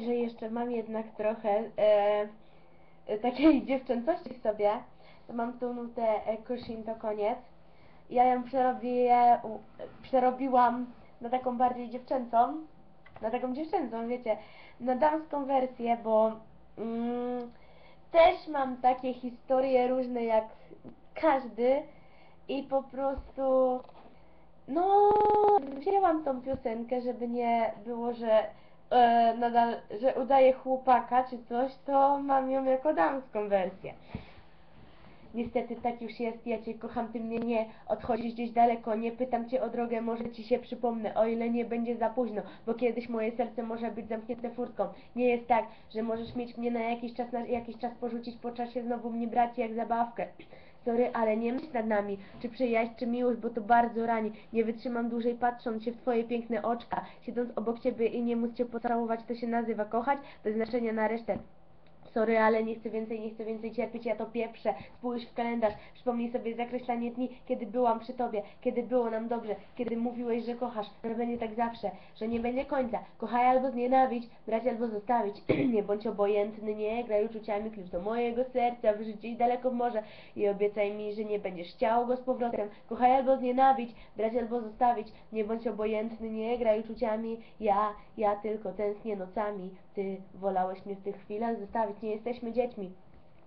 że jeszcze mam jednak trochę e, takiej dziewczęcości w sobie, to mam tą nutę e, Kushin to koniec. Ja ją przerobię, u, przerobiłam na taką bardziej dziewczęcą, na taką dziewczęcą, wiecie, na damską wersję, bo mm, też mam takie historie różne jak każdy i po prostu no wzięłam tą piosenkę, żeby nie było, że e, nadal, że udaję chłopaka czy coś, to mam ją jako damską wersję. Niestety tak już jest, ja Cię kocham, Ty mnie nie, odchodzisz gdzieś daleko, nie pytam Cię o drogę, może Ci się przypomnę, o ile nie będzie za późno, bo kiedyś moje serce może być zamknięte furtką. Nie jest tak, że możesz mieć mnie na jakiś czas, na jakiś czas porzucić, po czasie znowu mnie brać jak zabawkę. Sorry, ale nie myśl nad nami, czy przyjaźń, czy miłość, bo to bardzo rani. Nie wytrzymam dłużej patrząc się w Twoje piękne oczka. Siedząc obok Ciebie i nie móc Cię pocałować, to się nazywa kochać, bez znaczenia na resztę. Sorry, ale nie chcę więcej, nie chcę więcej cierpieć, ja to pieprzę. Spójrz w kalendarz, przypomnij sobie zakreślanie dni, kiedy byłam przy tobie, kiedy było nam dobrze, kiedy mówiłeś, że kochasz, że będzie tak zawsze, że nie będzie końca. Kochaj albo znienawiść, brać albo zostawić. nie bądź obojętny, nie graj uczuciami, klucz do mojego serca, wyrzuć daleko w morze i obiecaj mi, że nie będziesz chciał go z powrotem. Kochaj albo znienawiść, brać albo zostawić. Nie bądź obojętny, nie graj uczuciami, ja, ja tylko tęsknię nocami. Ty wolałeś mnie w tych chwilach zostawić nie jesteśmy dziećmi.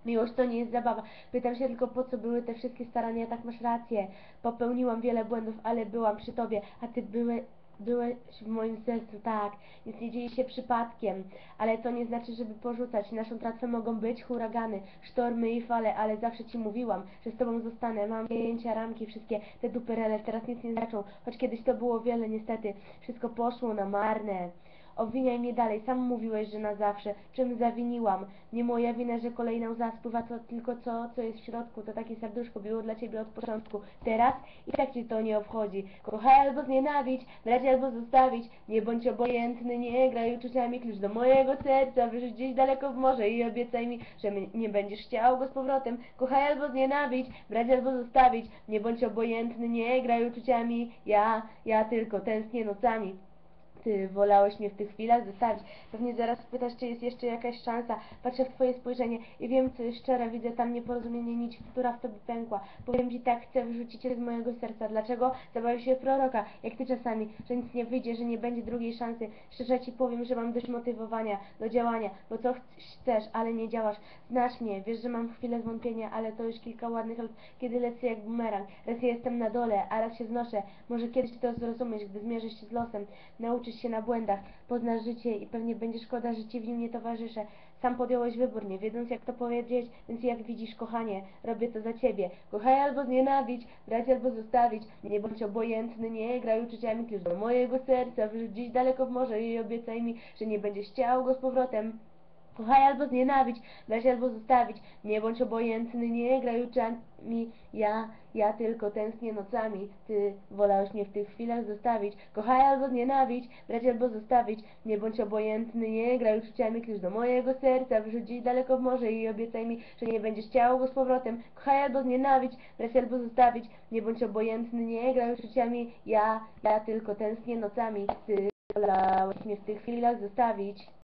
Miłość to nie jest zabawa. Pytam się tylko, po co były te wszystkie starania, tak masz rację. Popełniłam wiele błędów, ale byłam przy tobie, a ty były, byłeś w moim sercu, tak. Nic nie dzieje się przypadkiem, ale to nie znaczy, żeby porzucać. Naszą tratwę mogą być huragany, sztormy i fale, ale zawsze ci mówiłam, że z tobą zostanę. Mam zdjęcia, ramki, wszystkie te duperele, teraz nic nie znaczą. Choć kiedyś to było wiele, niestety. Wszystko poszło na marne. Obwiniaj mnie dalej, sam mówiłeś, że na zawsze. Czym zawiniłam? Nie moja wina, że kolejna łza spływa, to tylko co, co jest w środku. To takie serduszko było dla ciebie od początku. Teraz i tak cię to nie obchodzi. Kochaj albo znienawić, brać albo zostawić. Nie bądź obojętny, nie graj uczuciami. Klucz do mojego serca, wyrzuć gdzieś daleko w morze i obiecaj mi, że nie będziesz chciał go z powrotem. Kochaj albo znienawić, brać albo zostawić. Nie bądź obojętny, nie graj uczuciami. Ja, ja tylko tęsknię nocami ty wolałeś mnie w tych chwilach zostawić. Pewnie zaraz pytasz, czy jest jeszcze jakaś szansa. Patrzę w twoje spojrzenie i wiem, co jest szczere. Widzę tam nieporozumienie nić, która w tobie pękła. Powiem ci tak, chcę wyrzucić cię z mojego serca. Dlaczego? Zabawię się proroka, jak ty czasami, że nic nie wyjdzie, że nie będzie drugiej szansy. Szczerze ci powiem, że mam dość motywowania do działania, bo co chcesz, ale nie działasz. Znasz mnie, wiesz, że mam chwilę zwątpienia, ale to już kilka ładnych lat, kiedy lecę jak bumerang. Raz jestem na dole, a raz się znoszę. Może kiedyś to zrozumiesz, gdy zmierzysz się z losem. Nauczysz się na błędach, poznasz życie i pewnie będzie szkoda, że ci w nim nie towarzyszę. Sam podjąłeś wybór, nie wiedząc jak to powiedzieć, więc jak widzisz, kochanie, robię to za ciebie. Kochaj albo znienawić, brać albo zostawić, nie bądź obojętny, nie graj uczuciami, klucz do mojego serca, wyrzuć gdzieś daleko w morze i obiecaj mi, że nie będziesz chciał go z powrotem. Kochaj albo znienawić, brać albo zostawić, nie bądź obojętny, nie graj uczami, ja, ja tylko tęsknię nocami, ty wolałeś mnie w tych chwilach zostawić, kochaj albo znienawić, brać albo zostawić, nie bądź obojętny, nie graj uczuciami, klucz do mojego serca, wyrzuć daleko w morze i obiecaj mi, że nie będziesz chciał go z powrotem, kochaj albo znienawić, brać albo zostawić, nie bądź obojętny, nie graj uczuciami, ja, ja tylko tęsknię nocami, ty wolałeś mnie w tych chwilach zostawić.